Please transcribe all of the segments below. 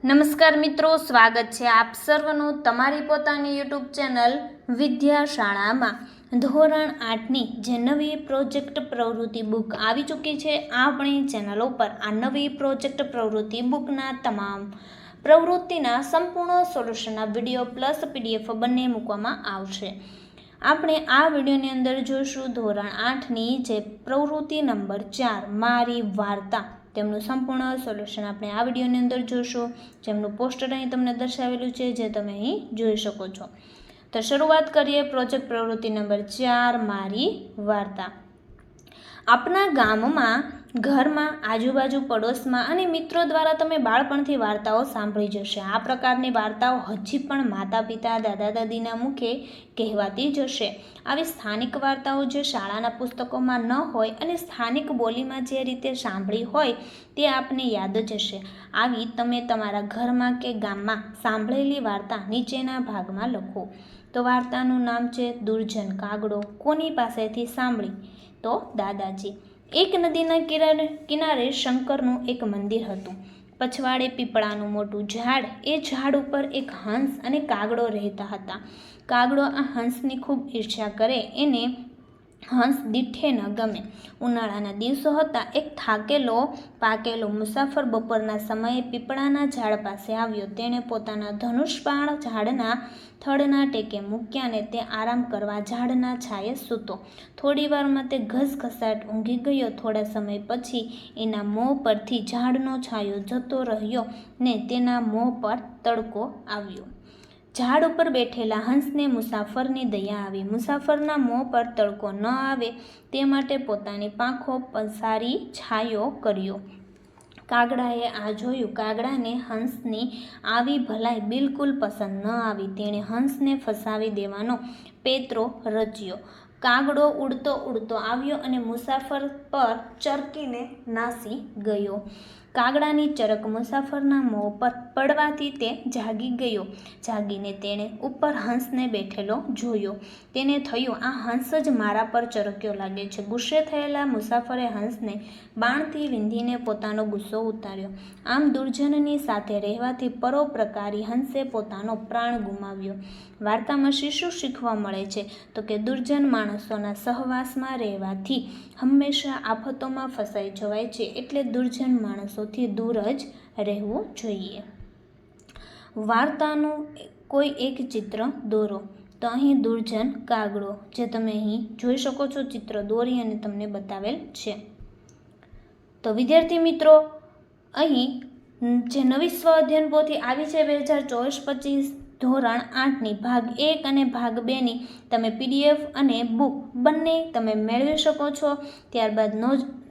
નમસ્કાર મિત્રો, સ્વાગત છે આપ સર્વનું તમારી પોતાની યુટ્યુબ ચેનલ વિદ્યાશાળામાં. ધોરણ આઠની જે નવી પ્રોજેક્ટ પ્રવૃત્તિ બુક આવી ચૂકી છે, આપણી ચેનલ ઉપર આ નવી પ્રોજેક્ટ પ્રવૃત્તિ બુકના તમામ પ્રવૃત્તિના સંપૂર્ણ સોલ્યુશનના વીડિયો પ્લસ પીડીએફ બંને મૂકવામાં આવશે. આપણે આ વિડીયોની અંદર જોઈશું ધોરણ આઠની જે પ્રવૃત્તિ નંબર ચાર, મારી વાર્તા. તેમનું સંપૂર્ણ સોલ્યુશન આપણે આ વિડીયોની અંદર જોઈશું. જેમનું પોસ્ટર અહીં તમને દર્શાવેલું છે, જે તમે અહીં જોઈ શકો છો. તો શરૂઆત કરીએ પ્રોજેક્ટ પ્રવૃત્તિ નંબર ચાર, મારી વાર્તા. આપણા ગામમાં ઘરમાં, આજુબાજુ પડોશમાં અને મિત્રો દ્વારા તમે બાળપણથી વાર્તાઓ સાંભળી જશે. આ પ્રકારની વાર્તાઓ હજી પણ માતા પિતા દાદા દાદીના મુખે કહેવાતી જશે. આવી સ્થાનિક વાર્તાઓ જે શાળાના પુસ્તકોમાં ન હોય અને સ્થાનિક બોલીમાં જે રીતે સાંભળી હોય તે આપને યાદ જ હશે આવી તમે તમારા ઘરમાં કે ગામમાં સાંભળેલી વાર્તા નીચેના ભાગમાં લખો. તો વાર્તાનું નામ છે દુર્જન કાગડો. કોની પાસેથી સાંભળી? તો દાદાજી. એક નદીના કિનારે કિનારે શંકરનું એક મંદિર હતું. પછવાડે પીપળાનું મોટું ઝાડ, એ ઝાડ ઉપર એક હંસ અને કાગડો રહેતા હતા. કાગડો આ હંસની ખૂબ ઈર્ષ્યા કરે, એને હંસ દીઠે ન ગમે. ઉનાળાના દિવસો હતા. એક થાકેલો, પાકેલો મુસાફર બપોરના સમયે પીપળાના ઝાડ પાસે આવ્યો. તેણે પોતાના ધનુષપાણ ઝાડના થડના ટેકે મૂક્યા ને તે આરામ કરવા ઝાડના છાયે સૂતો. થોડી વારમાં તે ઘસઘસાટ ઊંઘી ગયો. થોડા સમય પછી એના મોં પરથી ઝાડનો છાયો જતો રહ્યો ને તેના મોં પર તડકો આવ્યો. ઝાડ ઉપર બેઠેલા હંસને મુસાફરની દયા આવી. મુસાફરના મોં પર તડકો ન આવે તે માટે પોતાની પાંખો પસારી છાયો કર્યો. કાગડાએ આ જોયું. કાગડાને હંસની આવી ભલાઈ બિલકુલ પસંદ ન આવી. તેણે હંસને ફસાવી દેવાનો પેતરો રચ્યો. કાગડો ઉડતો ઉડતો આવ્યો અને મુસાફર પર ચરકીને નાસી ગયો. કાગડાની ચરક મુસાફરના મોં પર પડવાથી તે જાગી ગયો. જાગીને તેણે ઉપર હંસને બેઠેલો જોયો. તેને થયું, આ હંસ જ મારા પર ચરક્યો લાગે છે. ગુસ્સે થયેલા મુસાફરે હંસને બાણથી વિંધીને પોતાનો ગુસ્સો ઉતાર્યો. આમ દુર્જનની સાથે રહેવાથી પરોપકારી હંસે પોતાનો પ્રાણ ગુમાવ્યો. વાર્તામાં શી શીખવા મળે છે તો કે દુર્જન માણસોના સહવાસમાં રહેવાથી હંમેશા આફતોમાં ફસાઈ જવાય છે એટલે દુર્જન માણસોથી દૂર જ રહેવું જોઈએ. વાર્તાનું કોઈ એક ચિત્ર દોરો તો અહીં દુર્જન કાગડો, જે તમે અહીં જોઈ શકો છો, ચિત્ર દોરી અને તમને બતાવેલ છે. તો વિદ્યાર્થી મિત્રો, અહીં જે નવી સ્વ અધ્યયન પોથી આવી છે, બે હજાર ચોવીસ પચીસ ધોરણ આઠની ભાગ એક અને ભાગ બેની તમે પીડીએફ અને બુક બંને તમે મેળવી શકો છો. ત્યારબાદ નો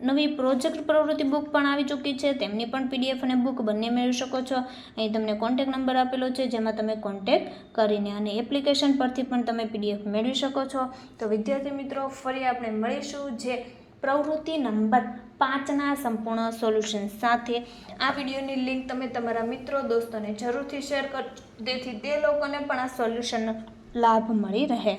નવી પ્રોજેક્ટ પ્રવૃત્તિ બુક પણ આવી ચૂકી છે. તેમની પણ પીડીએફ અને બુક બંને મેળવી શકો છો. અહીં તમને કોન્ટેક નંબર આપેલો છે, જેમાં તમે કોન્ટેક કરીને અને એપ્લિકેશન પરથી પણ તમે પીડીએફ મેળવી શકો છો. તો વિદ્યાર્થી મિત્રો, ફરી આપણે મળીશું જે પ્રવૃત્તિ નંબર પાંચના સંપૂર્ણ સોલ્યુશન સાથે આ વિડીયોની લિંક તમે તમારા મિત્રો, દોસ્તોને જરૂરથી શેર કર જેથી તે લોકોને પણ આ સોલ્યુશનનો લાભ મળી રહે.